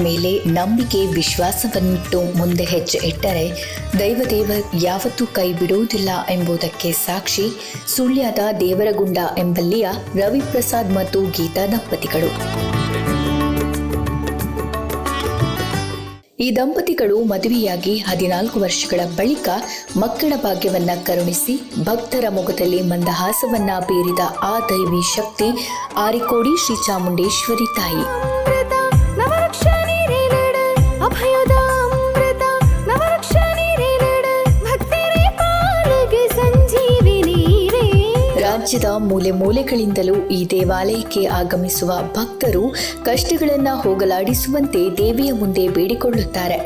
ಮೇಲೆ ನಂಬಿಕೆ, ವಿಶ್ವಾಸವನ್ನಿಟ್ಟು ಮುಂದೆ ಹೆಜ್ಜೆ ಇಟ್ಟರೆ ದೈವದೇವ ಯಾವತ್ತೂ ಕೈ ಬಿಡುವುದಿಲ್ಲ ಎಂಬುದಕ್ಕೆ ಸಾಕ್ಷಿ ಸುಳ್ಯದ ದೇವರಗುಂಡ ಎಂಬಲ್ಲಿಯ ರವಿಪ್ರಸಾದ್ ಮತ್ತು ಗೀತಾ ದಂಪತಿಗಳು. ಈ ದಂಪತಿಗಳು ಮದುವೆಯಾಗಿ ಹದಿನಾಲ್ಕು ವರ್ಷಗಳ ಬಳಿಕ ಮಕ್ಕಳ ಭಾಗ್ಯವನ್ನ ಕರುಣಿಸಿ ಭಕ್ತರ ಮೊಗದಲ್ಲಿ ಮಂದಹಾಸವನ್ನ ಬೀರಿದ ಆ ದೈವಿ ಶಕ್ತಿ ಆರಿಕೋಡಿ ಶ್ರೀ ಚಾಮುಂಡೇಶ್ವರಿ ತಾಯಿ. ರಾಜ್ಯದ ಮೂಲೆ ಮೂಲೆಗಳಿಂದಲೂ ಈ ದೇವಾಲಯಕ್ಕೆ ಆಗಮಿಸುವ ಭಕ್ತರು ಕಷ್ಟಗಳನ್ನು ಹೋಗಲಾಡಿಸುವಂತೆ ದೇವಿಯ ಮುಂದೆ ಬೇಡಿಕೊಳ್ಳುತ್ತಾರೆ.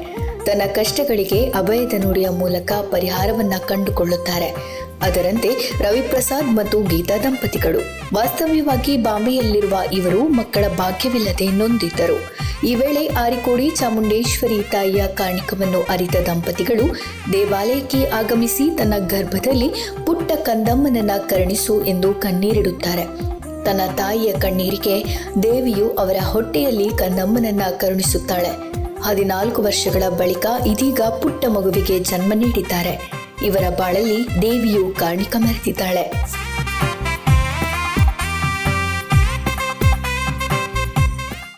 ತನ್ನ ಕಷ್ಟಗಳಿಗೆ ಅಭಯದ ನುಡಿಯ ಮೂಲಕ ಪರಿಹಾರವನ್ನ ಕಂಡುಕೊಳ್ಳುತ್ತಾರೆ. ಅದರಂತೆ ರವಿಪ್ರಸಾದ್ ಮತ್ತು ಗೀತಾ ದಂಪತಿಗಳು. ವಾಸ್ತವ್ಯವಾಗಿ ಬಾಂಬೆಯಲ್ಲಿರುವ ಇವರು ಮಕ್ಕಳ ಭಾಗ್ಯವಿಲ್ಲದೆ ನೊಂದಿದ್ದರು. ಈ ವೇಳೆ ಆರಿಕೋಡಿ ಚಾಮುಂಡೇಶ್ವರಿ ತಾಯಿಯ ಕಾಣಿಕವನ್ನು ಅರಿತ ದಂಪತಿಗಳು ದೇವಾಲಯಕ್ಕೆ ಆಗಮಿಸಿ ತನ್ನ ಗರ್ಭದಲ್ಲಿ ಪುಟ್ಟ ಕಂದಮ್ಮನನ್ನ ಕರುಣಿಸು ಎಂದು ಕಣ್ಣೀರಿಡುತ್ತಾರೆ. ತನ್ನ ತಾಯಿಯ ಕಣ್ಣೀರಿಗೆ ದೇವಿಯು ಅವರ ಹೊಟ್ಟೆಯಲ್ಲಿ ಕಂದಮ್ಮನನ್ನ ಕರುಣಿಸುತ್ತಾಳೆ. ಹದಿನಾಲ್ಕು ವರ್ಷಗಳ ಬಳಿಕ ಇದೀಗ ಪುಟ್ಟ ಮಗುವಿಗೆ ಜನ್ಮ ನೀಡಿದ್ದಾರೆ. ಇವರ ಬಾಳಲ್ಲಿ ದೇವಿಯು ಕಾಣಿಕ ಮೆರೆದಿದ್ದಾಳೆ.